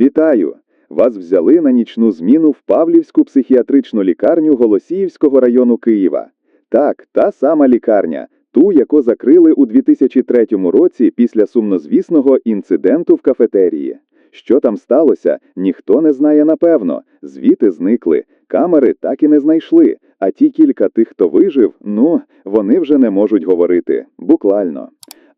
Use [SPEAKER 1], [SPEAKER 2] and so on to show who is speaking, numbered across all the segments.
[SPEAKER 1] Вітаю! Вас взяли на нічну зміну в Павлівську психіатричну лікарню Голосіївського району Києва. Так, та сама лікарня, ту, яку закрили у 2003 році після сумнозвісного інциденту в кафетерії. Що там сталося, ніхто не знає напевно. Звіти зникли, камери так і не знайшли. А ті кілька тих, хто вижив, ну, вони вже не можуть говорити. Буквально.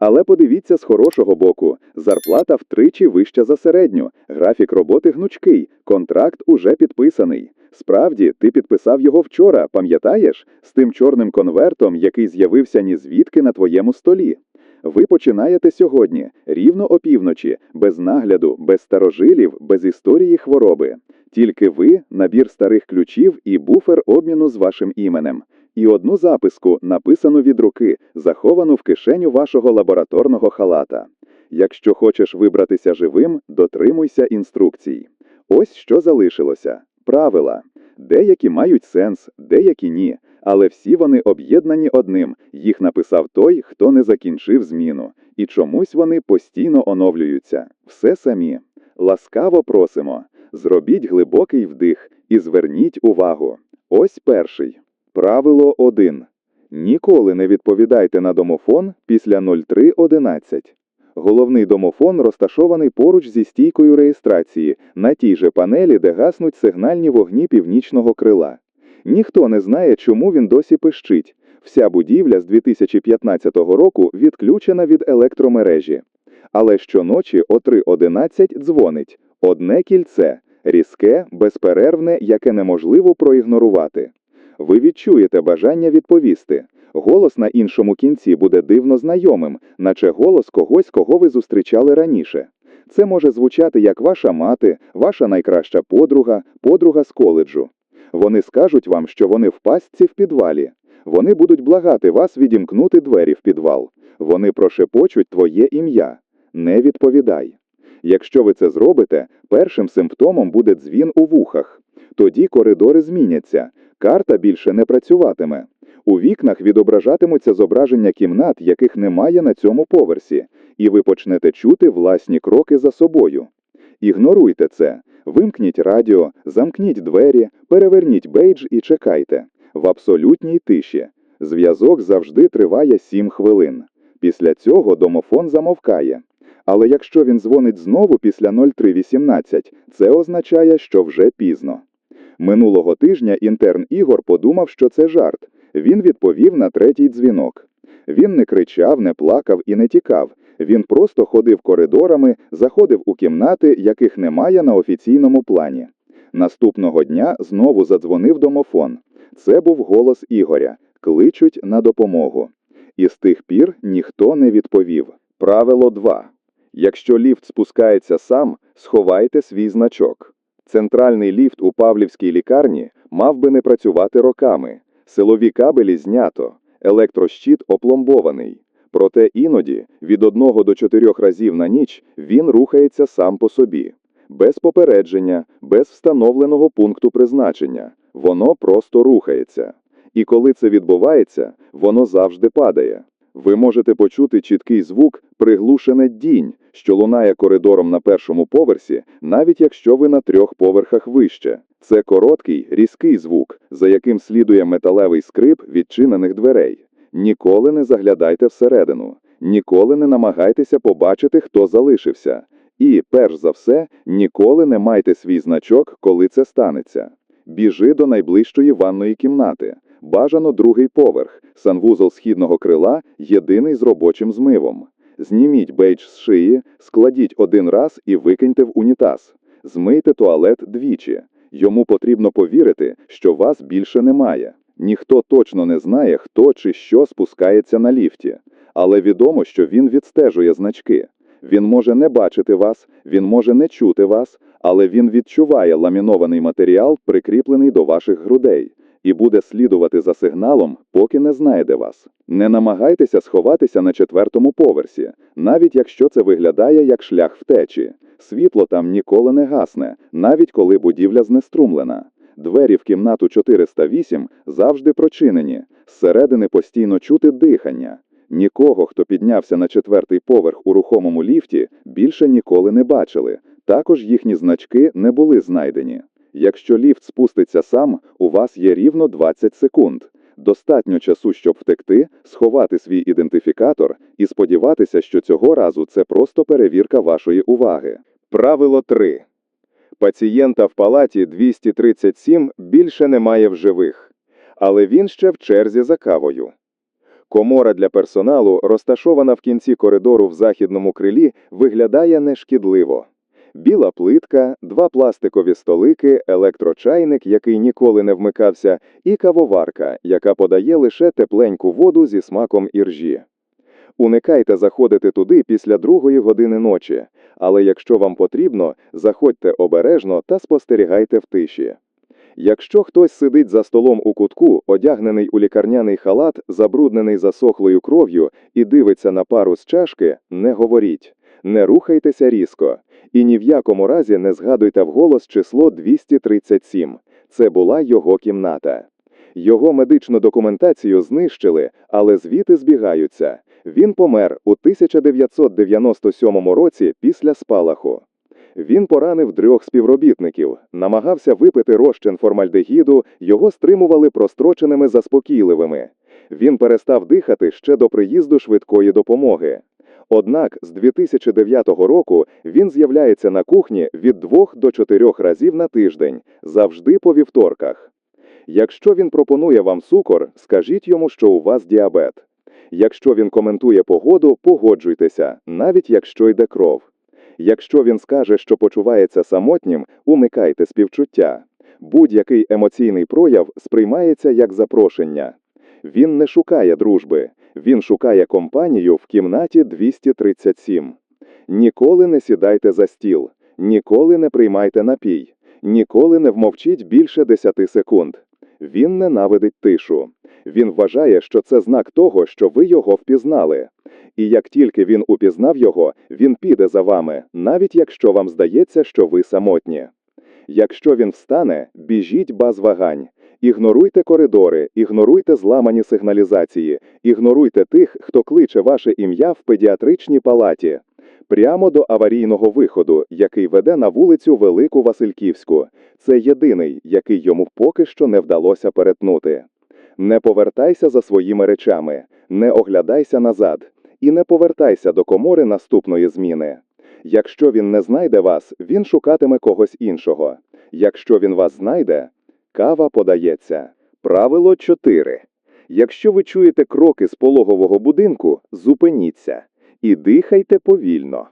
[SPEAKER 1] Але подивіться з хорошого боку: зарплата втричі вища за середню, графік роботи гнучкий, контракт уже підписаний. Справді, ти підписав його вчора, пам'ятаєш, з тим чорним конвертом, який з'явився ні звідки на твоєму столі. Ви починаєте сьогодні, рівно опівночі, без нагляду, без старожилів, без історії хвороби. Тільки ви, набір старих ключів і буфер обміну з вашим іменем. І одну записку, написану від руки, заховану в кишеню вашого лабораторного халата. Якщо хочеш вибратися живим, дотримуйся інструкцій. Ось що залишилося. Правила. Деякі мають сенс, деякі ні. Але всі вони об'єднані одним. Їх написав той, хто не закінчив зміну. І чомусь вони постійно оновлюються. Все самі. Ласкаво просимо. Зробіть глибокий вдих і зверніть увагу. Ось перший. Правило 1. Ніколи не відповідайте на домофон після 03.11. Головний домофон розташований поруч зі стійкою реєстрації, на тій же панелі, де гаснуть сигнальні вогні північного крила. Ніхто не знає, чому він досі пищить. Вся будівля з 2015 року відключена від електромережі. Але щоночі о 3.11 дзвонить. Одне кільце, різке, безперервне, яке неможливо проігнорувати. Ви відчуєте бажання відповісти. Голос на іншому кінці буде дивно знайомим, наче голос когось, кого ви зустрічали раніше. Це може звучати як ваша мати, ваша найкраща подруга, подруга з коледжу. Вони скажуть вам, що вони в пастці в підвалі. Вони будуть благати вас відімкнути двері в підвал. Вони прошепочуть твоє ім'я. Не відповідай. Якщо ви це зробите, першим симптомом буде дзвін у вухах. Тоді коридори зміняться, карта більше не працюватиме. У вікнах відображатимуться зображення кімнат, яких немає на цьому поверсі, і ви почнете чути власні кроки за собою. Ігноруйте це. Вимкніть радіо, замкніть двері, переверніть бейдж і чекайте. В абсолютній тиші. Зв'язок завжди триває 7 хвилин. Після цього домофон замовкає. Але якщо він дзвонить знову після 03.18, це означає, що вже пізно. Минулого тижня інтерн Ігор подумав, що це жарт. Він відповів на третій дзвінок. Він не кричав, не плакав і не тікав. Він просто ходив коридорами, заходив у кімнати, яких немає на офіційному плані. Наступного дня знову задзвонив домофон. Це був голос Ігоря. Кличуть на допомогу. І з тих пір ніхто не відповів. Правило 2. Якщо ліфт спускається сам, сховайте свій значок. Центральний ліфт у Павлівській лікарні мав би не працювати роками. Силові кабелі знято, електрощит опломбований. Проте іноді від одного до чотирьох разів на ніч він рухається сам по собі. Без попередження, без встановленого пункту призначення. Воно просто рухається. І коли це відбувається, воно завжди падає. Ви можете почути чіткий звук приглушене дінь, що лунає коридором на першому поверсі, навіть якщо ви на трьох поверхах вище. Це короткий, різкий звук, за яким слідує металевий скрип відчинених дверей. Ніколи не заглядайте всередину, ніколи не намагайтеся побачити, хто залишився. І, перш за все, ніколи не майте свій значок, коли це станеться. Біжи до найближчої ванної кімнати. Бажано другий поверх, санвузол східного крила, єдиний з робочим змивом. Зніміть бейдж з шиї, складіть один раз і викиньте в унітаз. Змийте туалет двічі. Йому потрібно повірити, що вас більше немає. Ніхто точно не знає, хто чи що спускається на ліфті, але відомо, що він відстежує значки. Він може не бачити вас, він може не чути вас, але він відчуває ламінований матеріал, прикріплений до ваших грудей, і буде слідувати за сигналом, поки не знайде вас. Не намагайтеся сховатися на четвертому поверсі, навіть якщо це виглядає як шлях втечі. Світло там ніколи не гасне, навіть коли будівля знеструмлена. Двері в кімнату 408 завжди прочинені, зсередини постійно чути дихання. Нікого, хто піднявся на четвертий поверх у рухомому ліфті, більше ніколи не бачили. Також їхні значки не були знайдені. Якщо ліфт спуститься сам, у вас є рівно 20 секунд. Достатньо часу, щоб втекти, сховати свій ідентифікатор і сподіватися, що цього разу це просто перевірка вашої уваги. Правило 3. Пацієнта в палаті 237 більше немає в живих, але він ще в черзі за кавою. Комора для персоналу, розташована в кінці коридору в західному крилі, виглядає нешкідливо. Біла плитка, два пластикові столики, електрочайник, який ніколи не вмикався, і кавоварка, яка подає лише тепленьку воду зі смаком іржі. Уникайте заходити туди після другої години ночі, але якщо вам потрібно, заходьте обережно та спостерігайте в тиші. Якщо хтось сидить за столом у кутку, одягнений у лікарняний халат, забруднений засохлою кров'ю і дивиться на пару з чашки, не говоріть, не рухайтеся різко. І ні в якому разі не згадуйте вголос число 237. Це була його кімната. Його медичну документацію знищили, але звіти збігаються. Він помер у 1997 році після спалаху. Він поранив трьох співробітників, намагався випити розчин формальдегіду, його стримували простроченими заспокійливими. Він перестав дихати ще до приїзду швидкої допомоги. Однак з 2009 року він з'являється на кухні від двох до чотирьох разів на тиждень, завжди по вівторках. Якщо він пропонує вам цукор, скажіть йому, що у вас діабет. Якщо він коментує погоду, погоджуйтеся, навіть якщо йде кров. Якщо він скаже, що почувається самотнім, уникайте співчуття. Будь-який емоційний прояв сприймається як запрошення. Він не шукає дружби, він шукає компанію в кімнаті 237. Ніколи не сідайте за стіл, ніколи не приймайте напій, ніколи не вмовчіть більше 10 секунд. Він ненавидить тишу. Він вважає, що це знак того, що ви його впізнали. І як тільки він упізнав його, він піде за вами, навіть якщо вам здається, що ви самотні. Якщо він встане, біжіть без вагань. Ігноруйте коридори, ігноруйте зламані сигналізації, ігноруйте тих, хто кличе ваше ім'я в педіатричній палаті. Прямо до аварійного виходу, який веде на вулицю Велику Васильківську. Це єдиний, який йому поки що не вдалося перетнути. Не повертайся за своїми речами, не оглядайся назад і не повертайся до комори наступної зміни. Якщо він не знайде вас, він шукатиме когось іншого. Якщо він вас знайде, кава подається. Правило 4. Якщо ви чуєте кроки з пологового будинку, зупиніться і дихайте повільно.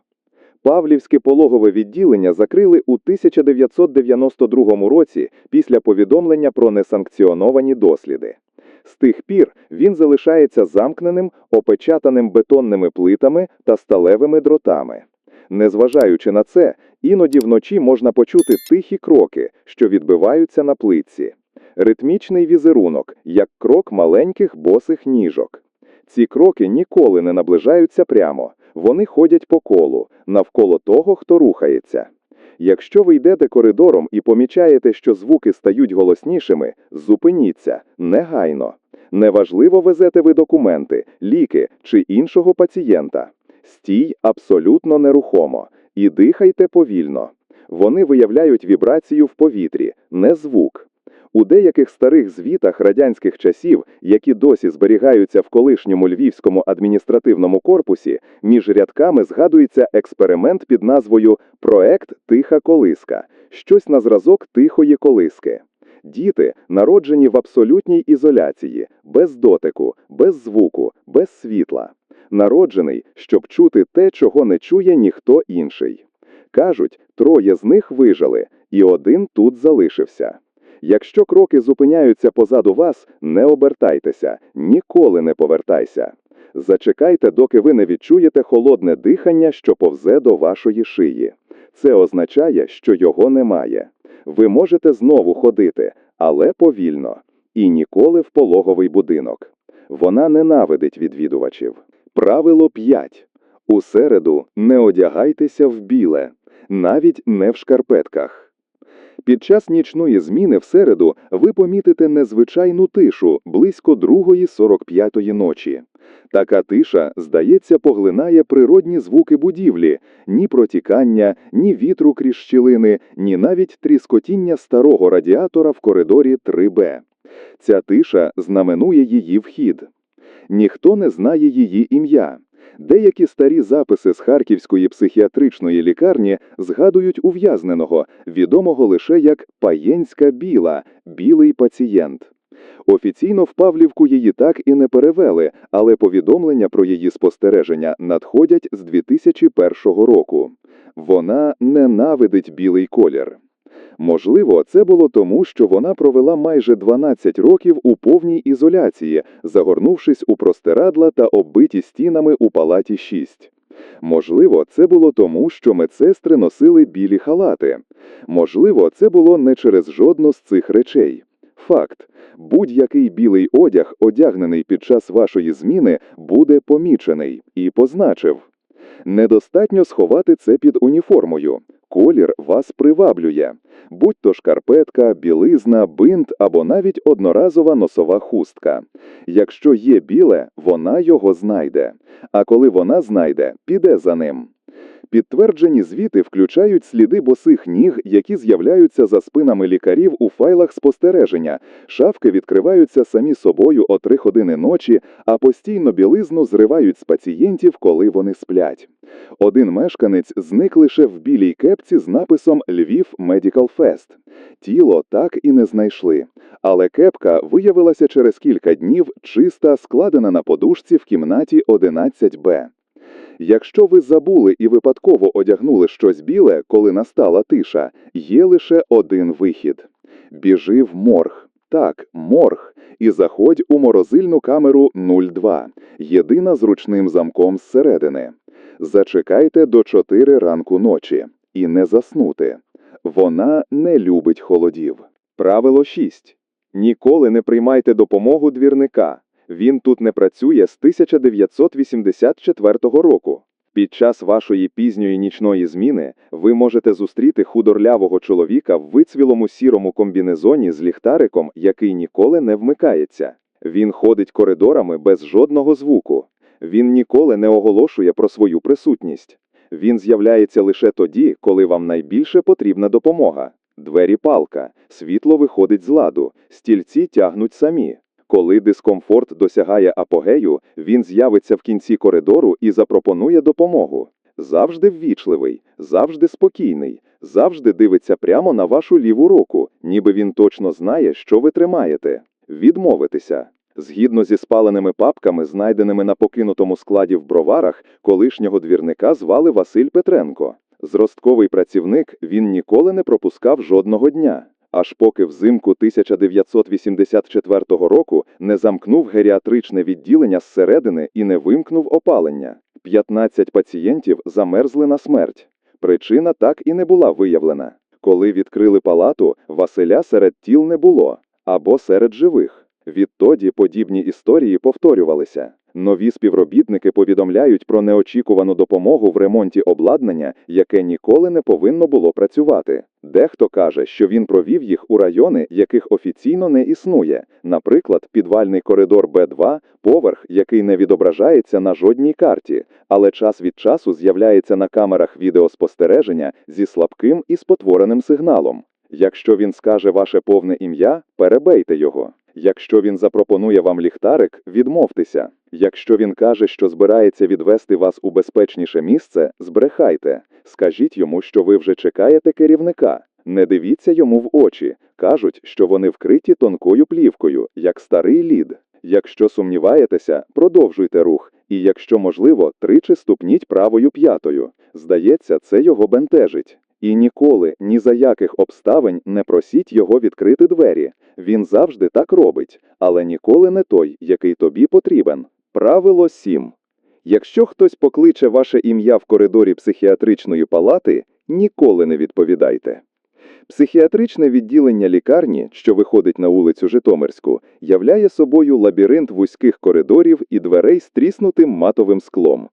[SPEAKER 1] Павлівське пологове відділення закрили у 1992 році після повідомлення про несанкціоновані досліди. З тих пір він залишається замкненим, опечатаним бетонними плитами та сталевими дротами. Незважаючи на це, іноді вночі можна почути тихі кроки, що відбиваються на плитці. Ритмічний візерунок, як крок маленьких босих ніжок. Ці кроки ніколи не наближаються прямо, вони ходять по колу, навколо того, хто рухається. Якщо ви йдете коридором і помічаєте, що звуки стають голоснішими, зупиніться негайно. Неважливо, везете ви документи, ліки чи іншого пацієнта. Стій абсолютно нерухомо і дихайте повільно. Вони виявляють вібрацію в повітрі, не звук. У деяких старих звітах радянських часів, які досі зберігаються в колишньому львівському адміністративному корпусі, між рядками згадується експеримент під назвою Проект Тиха колиска, щось на зразок тихої колиски. Діти народжені в абсолютній ізоляції, без дотику, без звуку, без світла. Народжений, щоб чути те, чого не чує ніхто інший. Кажуть, троє з них вижили, і один тут залишився. Якщо кроки зупиняються позаду вас, не обертайтеся, ніколи не повертайся. Зачекайте, доки ви не відчуєте холодне дихання, що повзе до вашої шиї. Це означає, що його немає. Ви можете знову ходити, але повільно, і ніколи в пологовий будинок. Вона ненавидить відвідувачів. Правило 5. У середу не одягайтеся в біле, навіть не в шкарпетках. Під час нічної зміни в середу ви помітите незвичайну тишу близько 2.45 ночі. Така тиша, здається, поглинає природні звуки будівлі, ні протікання, ні вітру крізь щілини, ні навіть тріскотіння старого радіатора в коридорі 3Б. Ця тиша знаменує її вхід. Ніхто не знає її ім'я. Деякі старі записи з Харківської психіатричної лікарні згадують ув'язненого, відомого лише як Паєнська біла, білий пацієнт. Офіційно в Павлівку її так і не перевели, але повідомлення про її спостереження надходять з 2001 року. Вона ненавидить білий колір. Можливо, це було тому, що вона провела майже 12 років у повній ізоляції, загорнувшись у простирадла та оббиті стінами у палаті 6. Можливо, це було тому, що медсестри носили білі халати. Можливо, це було не через жодну з цих речей. Факт: будь-який білий одяг, одягнений під час вашої зміни, буде помічений і позначив. Недостатньо сховати це під уніформою. Колір вас приваблює, будь то шкарпетка, білизна, бинт або навіть одноразова носова хустка. Якщо є біле, вона його знайде. А коли вона знайде, піде за ним. Підтверджені звіти включають сліди босих ніг, які з'являються за спинами лікарів у файлах спостереження. Шафки відкриваються самі собою о три години ночі, а постійно білизну зривають з пацієнтів, коли вони сплять. Один мешканець зник лише в білій кепці з написом Львів Medical Fest. Тіло так і не знайшли. Але кепка виявилася через кілька днів чиста, складена на подушці в кімнаті 11Б. Якщо ви забули і випадково одягнули щось біле, коли настала тиша, є лише один вихід: біжи в морг. Так, морг, і заходь у морозильну камеру 02, єдина з ручним замком зсередини. Зачекайте до 4 ранку ночі і не заснути. Вона не любить холодів. Правило 6. Ніколи не приймайте допомогу двірника. Він тут не працює з 1984 року. Під час вашої пізньої нічної зміни ви можете зустріти худорлявого чоловіка в вицвілому сірому комбінезоні з ліхтариком, який ніколи не вмикається. Він ходить коридорами без жодного звуку. Він ніколи не оголошує про свою присутність. Він з'являється лише тоді, коли вам найбільше потрібна допомога. Двері палка, світло виходить з ладу, стільці тягнуть самі. Коли дискомфорт досягає апогею, він з'явиться в кінці коридору і запропонує допомогу. Завжди ввічливий, завжди спокійний, завжди дивиться прямо на вашу ліву руку, ніби він точно знає, що ви тримаєте. Відмовитися. Згідно зі спаленими папками, знайденими на покинутому складі в броварах, колишнього двірника звали Василь Петренко. Зростковий працівник він ніколи не пропускав жодного дня. Аж поки взимку 1984 року не замкнув геріатричне відділення зсередини і не вимкнув опалення. 15 пацієнтів замерзли на смерть. Причина так і не була виявлена. Коли відкрили палату, Василя серед тіл не було або серед живих. Відтоді подібні історії повторювалися. Нові співробітники повідомляють про неочікувану допомогу в ремонті обладнання, яке ніколи не повинно було працювати. Дехто каже, що він провів їх у райони, яких офіційно не існує, наприклад, підвальний коридор Б2, поверх, який не відображається на жодній карті, але час від часу з'являється на камерах відеоспостереження зі слабким і спотвореним сигналом. Якщо він скаже ваше повне ім'я, перебейте його. Якщо він запропонує вам ліхтарик, відмовтеся. Якщо він каже, що збирається відвести вас у безпечніше місце, збрехайте. Скажіть йому, що ви вже чекаєте керівника. Не дивіться йому в очі. Кажуть, що вони вкриті тонкою плівкою, як старий лід. Якщо сумніваєтеся, продовжуйте рух, і якщо можливо, тричі ступніть правою п'ятою. Здається, це його бентежить. І ніколи, ні за яких обставин не просіть його відкрити двері. Він завжди так робить, але ніколи не той, який тобі потрібен. Правило 7. Якщо хтось покличе ваше ім'я в коридорі психіатричної палати, ніколи не відповідайте. Психіатричне відділення лікарні, що виходить на вулицю Житомирську, являє собою лабіринт вузьких коридорів і дверей з тріснутим матовим склом.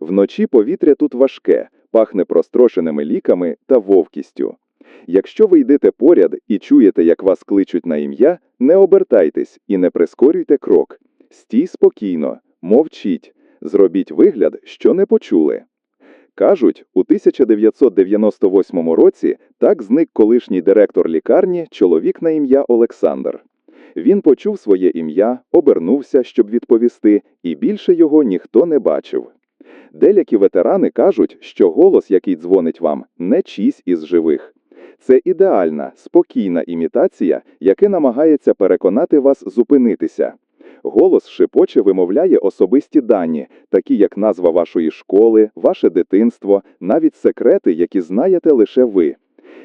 [SPEAKER 1] Вночі повітря тут важке, пахне прострошеними ліками та вовкістю. Якщо ви йдете поряд і чуєте, як вас кличуть на ім'я, не обертайтесь і не прискорюйте крок. Стій спокійно, мовчіть, зробіть вигляд, що не почули. Кажуть, у 1998 році так зник колишній директор лікарні, чоловік на ім'я Олександр. Він почув своє ім'я, обернувся, щоб відповісти, і більше його ніхто не бачив. Деякі ветерани кажуть, що голос, який дзвонить вам, не чийсь із живих. Це ідеальна, спокійна імітація, яка намагається переконати вас зупинитися. Голос шипоче вимовляє особисті дані, такі як назва вашої школи, ваше дитинство, навіть секрети, які знаєте лише ви.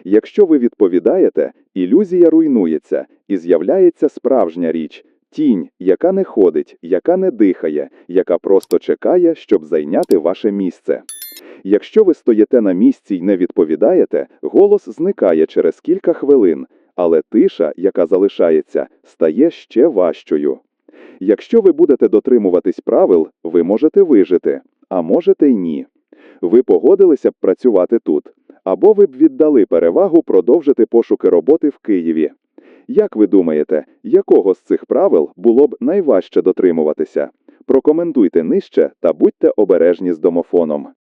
[SPEAKER 1] Якщо ви відповідаєте, ілюзія руйнується і з'являється справжня річ тінь, яка не ходить, яка не дихає, яка просто чекає, щоб зайняти ваше місце. Якщо ви стоїте на місці й не відповідаєте, голос зникає через кілька хвилин, але тиша, яка залишається, стає ще важчою. Якщо ви будете дотримуватись правил, ви можете вижити, а можете й ні. Ви погодилися б працювати тут, або ви б віддали перевагу продовжити пошуки роботи в Києві. Як ви думаєте, якого з цих правил було б найважче дотримуватися? Прокоментуйте нижче та будьте обережні з домофоном.